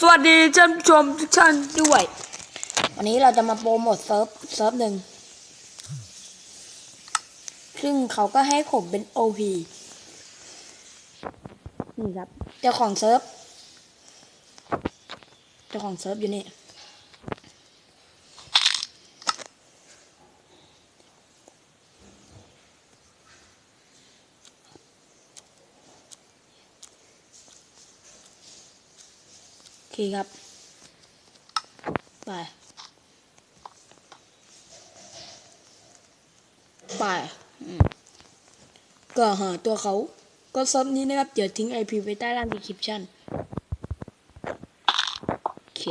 สวัสดีท่านผู้ชมทุกท่านด้วย วันนี้เราจะมาโปรโมทเซิร์ฟเซิร์ฟหนึ่ง ซึ่งเขาก็ให้ผมเป็น OP นี่ครับ เจ้าของเซิร์ฟ เจ้าของเซิร์ฟอยู่นี่ เคครับ ไป ไป ก็หาตัวเขา ก็ซับนี้นะครับ เดี๋ยวทิ้ง IP ไว้ใต้ล่าง description โอเค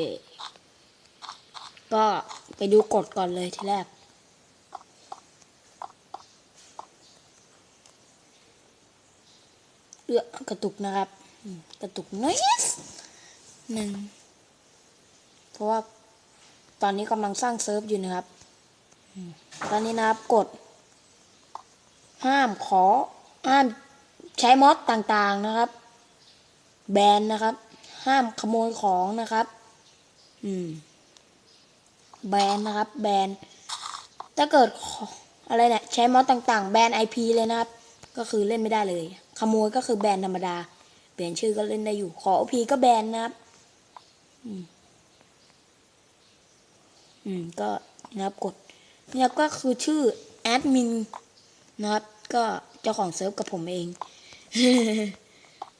ก็ไปดูกฎก่อนเลยทีแรกเลือกกระตุกนะครับ กระตุกน้อย หนึ่งเพราะว่าตอนนี้กำลังสร้างเซิร์ฟอยู่นะครับตอนนี้นะครับกด ห้ามขอห้ามใช้มอดต่างๆนะครับ แบนนะครับ ห้ามขโมยของนะครับ อืม แบนนะครับ แบนถ้าเกิดอะไรเนี่ยใช้มอดต่างๆ แบนไอพีเลยนะครับ ก็คือเล่นไม่ได้เลย ขโมยก็คือแบนธรรมดา เปลี่ยนชื่อก็เล่นได้อยู่ ขอพีก็แบนนะครับ อืม ก็นะครับกดนะครับก็คือชื่อแอดมินนะครับ ก็เจ้าของเซิร์ฟกับผมเอง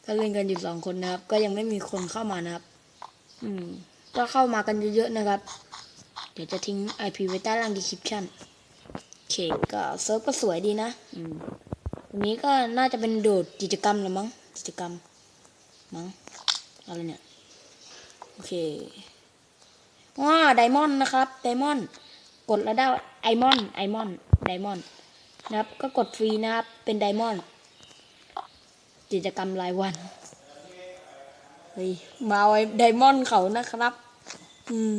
ก็เล่นกันอยู่สองคนนะครับ ก็ยังไม่มีคนเข้ามานะครับ อืม ก็เข้ามากันเยอะๆนะครับ เดี๋ยวจะทิ้ง IP ไว้ใต้ล่าง description โอเคก็เซิร์ฟก็สวยดีนะ อืมวันนี้ก็น่าจะเป็นโดดกิจกรรมละมั้งกิจกรรมมั้งอะไรเนี่ย โอเคว้าไดมอนด์นะครับไดมอนด์กดแล้วได้ไอมอนด์ไอมอนด์ไดมอนด์นะครับ ก็กดฟรีนะครับ เป็นไดมอนด์กิจกรรมรายวันเฮ้ยมาไว้ไดมอนด์เขานะครับ อืม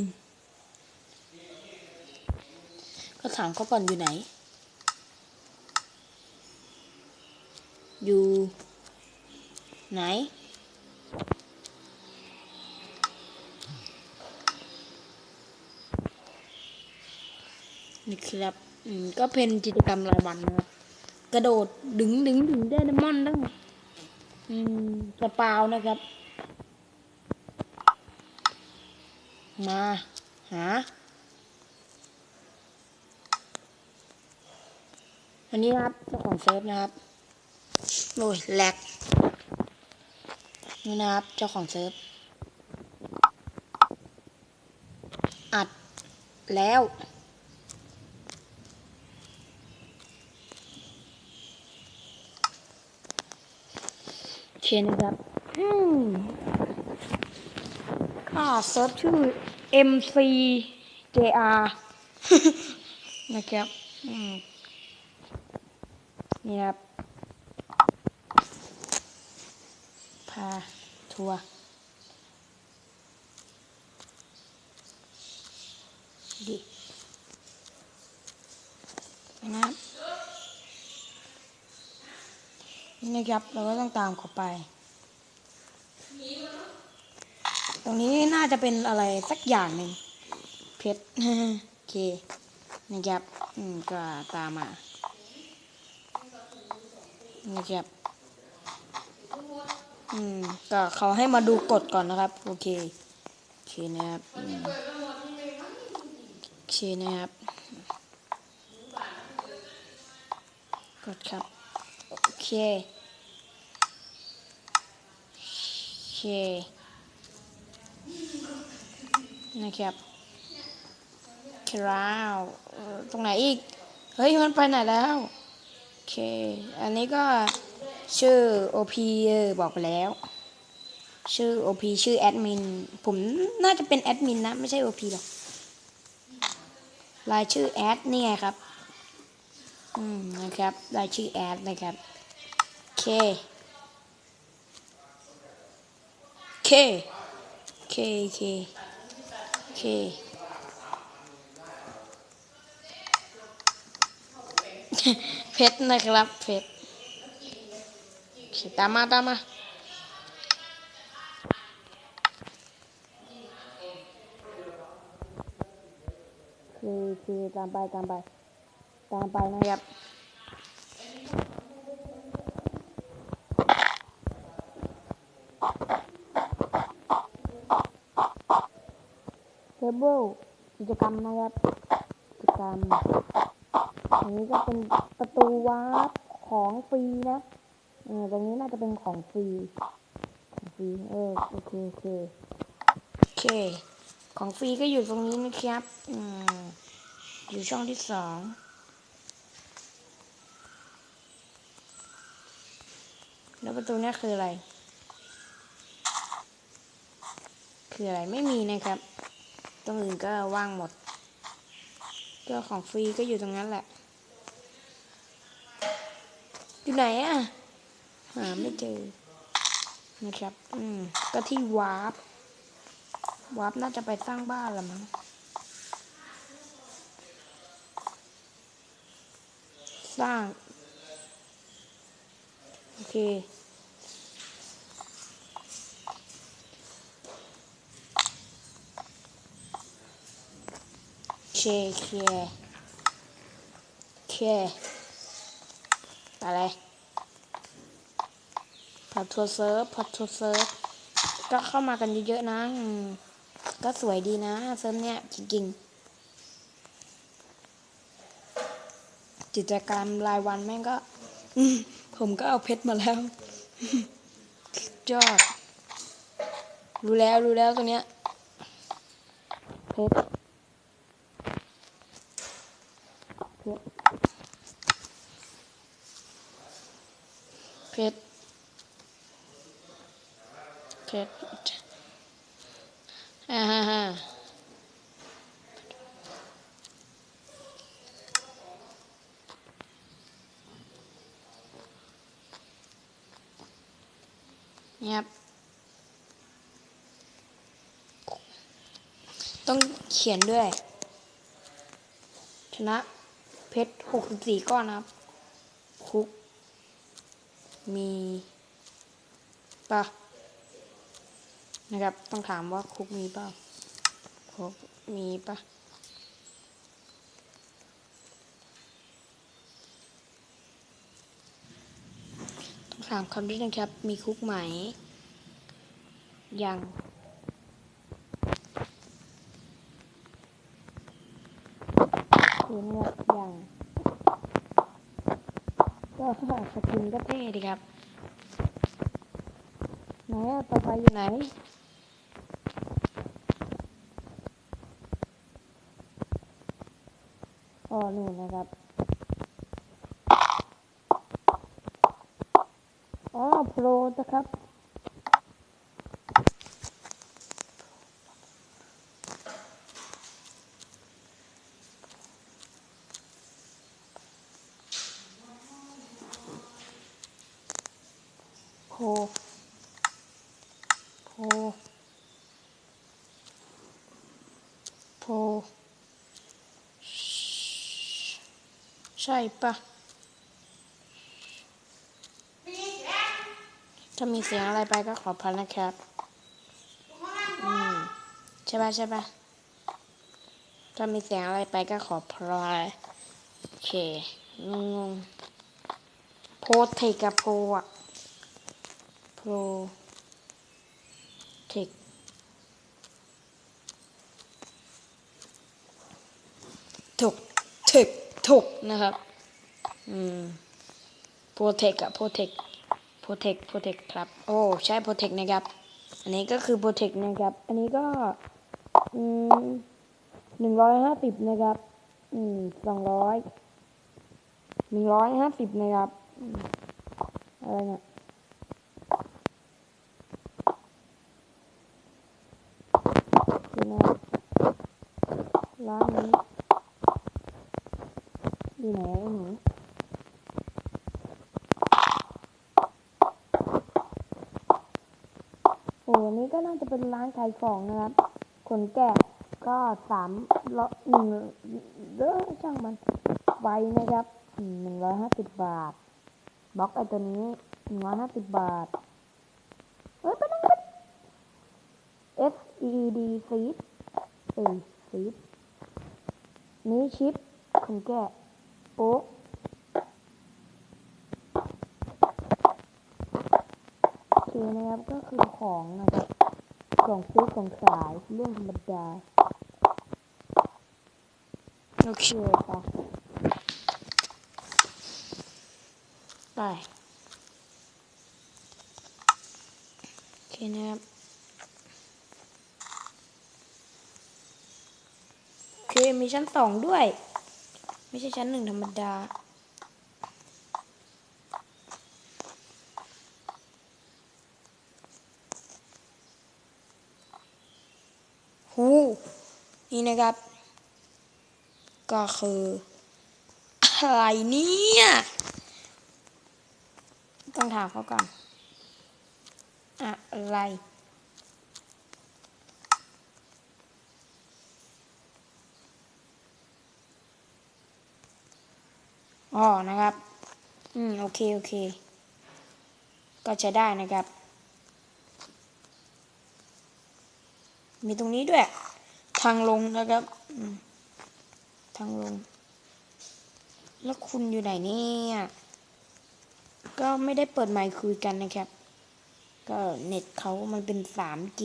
ก็ถามเขาก่อนอยู่ไหน อยู่ ไหน นี่ครับอืมก็เป็นกิจกรรมรายวันนะครับ กระโดดดึงดึงดึงได้ดมอนด์ตั้งอืมกระเป๋านะครับ มาหาอันนี้ครับเจ้าของเซิร์ฟนะครับโอ้ยแหลกนี่นะครับเจ้าของเซิร์ฟอัดแล้ว เคนะครับอืมค่าเซิร์ฟชื่อ MCJR นะครับอืมนี่ครับ พา ทัวร์ดินะครับ นี่นะครับ เราก็ต้องตามเขาไป ตรงนี้น่าจะเป็นอะไรสักอย่างหนึ่งเพชรโอเคนะครับ อืมก็ตามมานะครับ อืม ก็เขาให้มาดูกฎก่อนนะครับ โอเคโอเคนะครับโอเคนะครับกดครับ โอเค โอเค นะครับคราวตรงไหนอีก เฮ้ย มันไปไหนแล้ว โอเค อันนี้ก็ชื่อ OP บอกไปแล้ว ชื่อ OP ชื่อแอดมิน ผมน่าจะเป็นแอดมินนะ ไม่ใช่ OP หรอก รายชื่อแอดนี่ไงครับ อืม นะครับ รายชื่อแอดนะครับ โอเค เค เค เค เค เพชรนะครับ เพชรตามมาตามมาคือคือตามไปตามไป ตามไปนะครับ เบิลกิจกรรมนะครับ กิจกรรมอันนี้ก็เป็นประตูวาร์ปของฟรีนะเออตรงนี้น่าจะเป็นของฟรีของฟรีเออโอเคโอเคโอเค ของฟรีก็อยู่ตรงนี้นะครับอืมอยู่ช่องที่สองแล้วประตูนี้คืออะไร คืออะไรไม่มีนะครับ ตรงอื่นก็ว่างหมดก็ของฟรีก็อยู่ตรงนั้นแหละ อยู่ไหนอะหาไม่เจอ นะครับ อืม ก็ที่วาร์ป วาร์ปน่าจะไปสร้างบ้านละมั้ง สร้าง โอเค เคเคเคไปเลยพอทัวเซิร์ฟพอทัวเซิร์ฟก็เข้ามากันเยอะๆนะก็สวยดีนะเซิร์ฟเนี่ยจริงๆกิจกรรมรายวันแม่งก็ ผมก็เอาเพชรมาแล้วยอด รู้แล้วรู้แล้วตรงเนี้ยเพชร เพชรเพชรเพชรอ่าฮ่าฮ่าเนี่ยครับ ต้องเขียนด้วย ชนะเพชรหกสิบสี่ก้อนนะครับ คุก มีป่ะนะครับ ต้องถามว่าคุกมีเปล่าคุกมีป่ะต้องถามคำด้วยนะครับ มีคุกไหม ยังคือเนี่ย ยังก็สกินก็เท่ดีครับ ไหนต่อไปอยู่ไหนอ๋อนู่นนะครับอ๋อโปรนะครับ โพ โพ โพ ใช่ปะถ้ามีเสียงอะไรไปก็ขอพันนะครับ อืม ใช่ปะใช่ปะถ้ามีเสียงอะไรไปก็ขอพลายโอเคงงโพสเทกับโพอะโพเทคถูกถูก ถูกนะครับ อืมโปรเทคอะโปรเทคโปรเทคโปรเทคครับ โอ้ ใช่โปรเทคนะครับ อันนี้ก็คือโปรเทคนะครับ อันนี้ก็ อืมหนึ่งร้อยห้าสิบนะครับ อืมสองร้อยหนึ่งร้อยห้าสิบนะครับอืมอะไรเนี่ยดูนะครับร้านนี้ อยู่ไหนไอ้หนูโอ้อันนี้ก็น่าจะเป็นร้านขายของนะครับขนแกะก็สามร้อยหนึ่งเด้อช่างมันไวนะครับหนึ่งร้อยห้าสิบบาทบล็อกไอตัวนี้หนึ่งร้อยห้าสิบบาทเฮ้ยไปนั่งกัน S E D seed เอ้ย seed นี้ชิปคุณแกะ โป๊ะโอเคนะครับก็คือของนะครับของซื้อของขายเรื่องธรรมดาโอเคค่ะไปโอเคนะครับโอเคมีชั้นสองด้วย ไม่ใช่ชั้นหนึ่งธรรมดา หู นี่นะครับ ก็คือ อะไรเนี่ย ต้องถามเขาก่อน อะไร อ๋อนะครับ อืม โอเค โอเค ก็ใช้ได้นะครับ มีตรงนี้ด้วย ทางลงนะครับ ทางลง แล้วคุณอยู่ไหนเนี่ยก็ไม่ได้เปิดไมค์คุยกันนะครับ ก็เน็ตเขามันเป็น 3G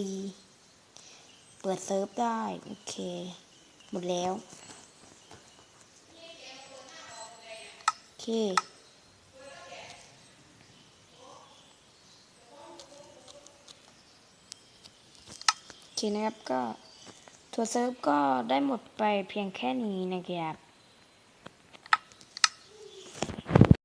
เปิดเซิร์ฟได้ โอเค หมดแล้ว โอ เค โอเคนะครับก็ทัวร์เซิร์ฟก็ได้หมดไปเพียงแค่นี้นะครับ